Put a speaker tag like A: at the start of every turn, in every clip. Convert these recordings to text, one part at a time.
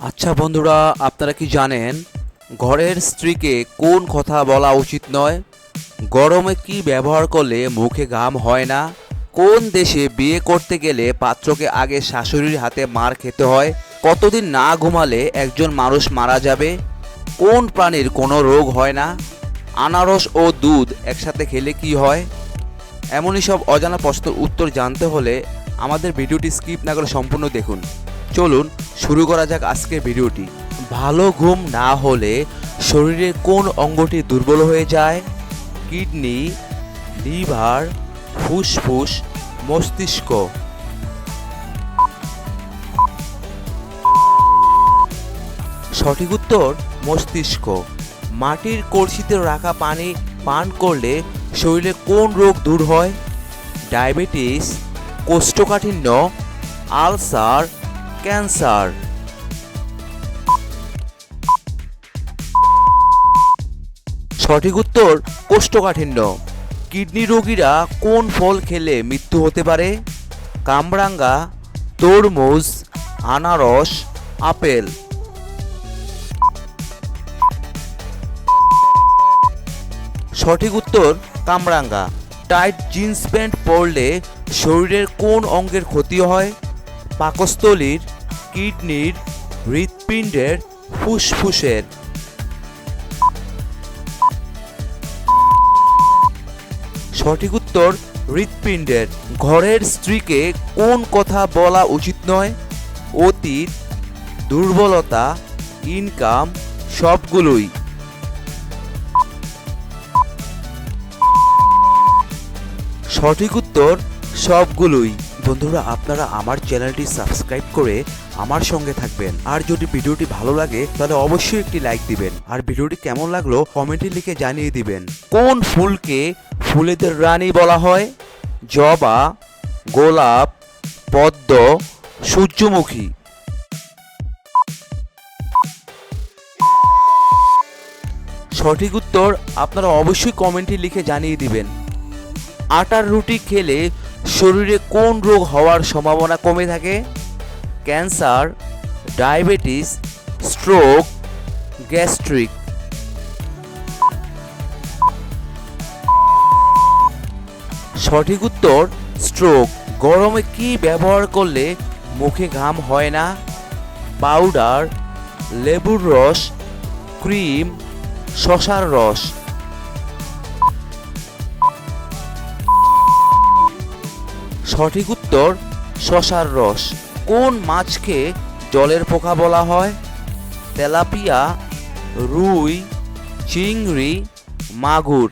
A: আচ্ছা বন্ধুরা, আপনারা কি জানেন ঘরের স্ত্রীকে কোন কথা বলা উচিত নয়? গরমে কি ব্যবহার করলে মুখে ঘাম হয় না? কোন দেশে বিয়ে করতে গেলে পাত্রকে আগে শাশুড়ির হাতে মার খেতে হয়? কতদিন না ঘুমালে একজন মানুষ মারা যাবে? কোন প্রাণীর কোনো রোগ হয় না? আনারস ও দুধ একসাথে খেলে কি হয়? এমনই সব অজানা প্রশ্নের উত্তর জানতে হলে আমাদের ভিডিওটি স্কিপ না করে সম্পূর্ণ দেখুন। চলুন শুরু করা যাক আজকের ভিডিওটি। ভালো ঘুম না হলে শরীরের কোন অঙ্গটি দুর্বল হয়ে যায়? কিডনি, লিভার, ফুসফুস, মস্তিষ্ক। সঠিক উত্তর, মস্তিষ্ক। মাটির কলসিতে রাখা পানি পান করলে শরীরে কোন রোগ দূর হয়? ডায়াবেটিস, কোষ্ঠকাঠিন্য, আলসার ক্যান্সার। সঠিক উত্তর, কোষ্ঠকাঠিন্য। কিডনি রোগীরা কোন ফল খেলে মৃত্যু হতে পারে? কামরাঙ্গা, তরমুজ, আনারস, আপেল। সঠিক উত্তর, কামরাঙ্গা। টাইট জিন্স প্যান্ট পরলে শরীরের কোন অঙ্গের ক্ষতি হয়? পাকস্থলীর কিডনির হৃৎপিণ্ডের ফুসফুসের। সঠিক উত্তর, হৃৎপিণ্ডের। ঘরের স্ত্রীকে কোন কথা বলা উচিত নয়? অতীত, দুর্বলতা, ইনকাম, সবগুলোই। সঠিক উত্তর, সবগুলোই। বন্ধুরা, আপনারা আমার চ্যানেলটি সাবস্ক্রাইব করে আমার সঙ্গে থাকবেন। আর যদি ভিডিওটি ভালো লাগে, তাহলে অবশ্যই একটি লাইক দিবেন। আর ভিডিওটি কেমন লাগল কমেন্টে লিখে জানিয়ে দিবেন। কোন ফুলকে ফুলেদের রানী বলা হয়? জবা, গোলাপ, পদ্ম, সূর্যমুখী। সঠিক উত্তর আপনারা অবশ্যই কমেন্টে লিখে জানিয়ে দিবেন। আটার রুটি খেলে শরীরে কোন রোগ হওয়ার সম্ভাবনা কমে থাকে? Cancer, diabetes, stroke, gastric. সঠিক উত্তর, স্ট্রোক। গরমে কি ব্যবহার করলে মুখে ঘাম হয় না? পাউডার, লেবুর রস, ক্রিম, শশার রস। সঠিক উত্তর, শশার রস। কোন মাছকে জলের পোকা বলা হয়? তেলাপিয়া, রুই, চিংড়ি, মাগুর।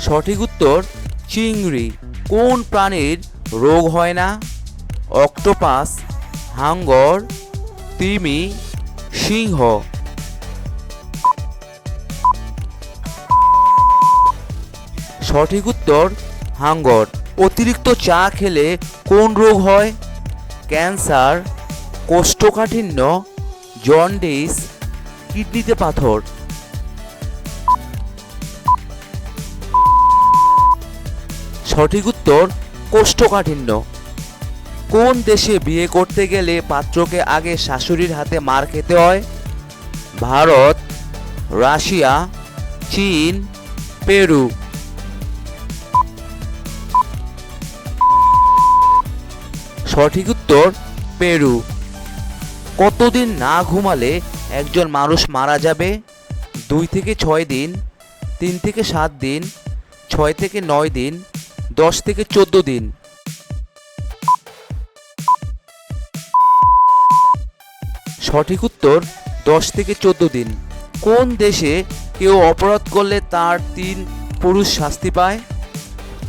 A: সঠিক উত্তর, চিংড়ি। কোন প্রাণীর রোগ হয় না? অক্টোপাস, হাঙ্গর, তিমি, সিংহ। সঠিক উত্তর, হাঙ্গর। অতিরিক্ত চা খেলে কোন রোগ হয়? ক্যান্সার, কোষ্ঠকাঠিন্য, জন্ডিস, কিডনিতে পাথর। সঠিক উত্তর, কোষ্ঠকাঠিন্য। কোন দেশে বিয়ে করতে গেলে পাত্রকে আগে শাশুড়ির হাতে মার খেতে হয়? ভারত, রাশিয়া, চীন, পেরু। সঠিক উত্তর, পেরু। কতদিন না ঘুমালে একজন মানুষ মারা যাবে? দুই থেকে ছয় দিন, তিন থেকে সাত দিন, ছয় থেকে নয় দিন, দশ থেকে চোদ্দ দিন। সঠিক উত্তর, দশ থেকে চোদ্দ দিন। কোন দেশে কেউ অপরাধ করলে তার তিন পুরুষ শাস্তি পায়?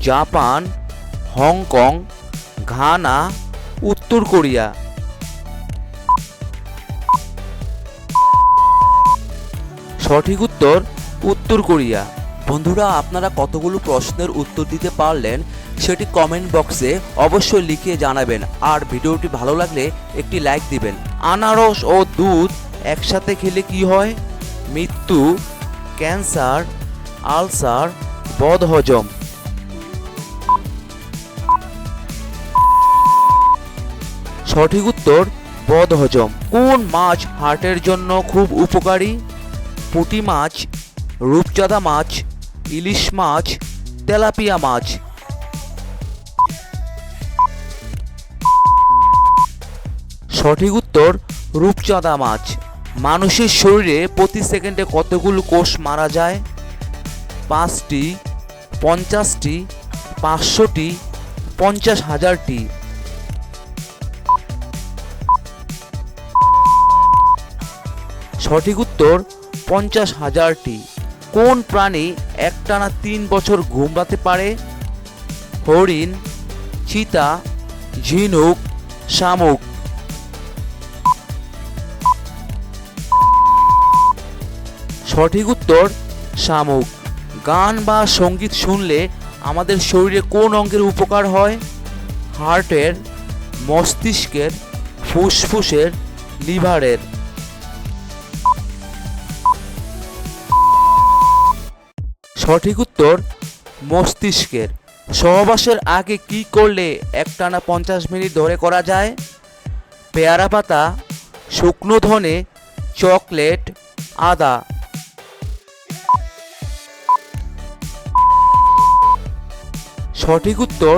A: জাপান, হংকং, ঘানা উত্তর কোরিয়া। সঠিক উত্তর উত্তর কোরিয়া। বন্ধুরা আপনারা কতগুলো প্রশ্নের উত্তর দিতে পারলেন সেটি কমেন্ট বক্সে অবশ্যই লিখে জানাবেন। আর ভিডিওটি ভালো লাগলে একটি লাইক দিবেন। আনারস ও দুধ একসাথে খেলে কি হয়? মৃত্যু ক্যান্সার আলসার বদহজম। সঠিক উত্তর বদহজম কোন মাছ হার্টের জন্য খুব উপকারী? পুঁটি মাছ, রূপচাঁদা মাছ, ইলিশ মাছ, তেলাপিয়া মাছ। সঠিক উত্তর, রূপচাঁদা মাছ। মানুষের শরীরে প্রতি সেকেন্ডে কতগুলো কোষ মারা যায়? পাঁচটি, পঞ্চাশটি, পাঁচশোটি, পঞ্চাশ হাজারটি। সঠিক উত্তর পঞ্চাশ হাজারটি। কোন প্রাণী একটানা তিন বছর ঘুমরাতে পারে? হরিণ, চিতা, ঝিনুক, শামুক। সঠিক উত্তর শামুক। গান বা সংগীত শুনলে আমাদের শরীরে কোন অঙ্গের উপকার হয়? হার্টের, মস্তিষ্কের, ফুসফুসের, লিভারের। সঠিক উত্তর মস্তিষ্কের। সহবাসের আগে কি করলে একটানা পঞ্চাশ মিনিট ধরে করা যায়? পেয়ারা পাতা, শুকনো ধনে, চকলেট, আদা। সঠিক উত্তর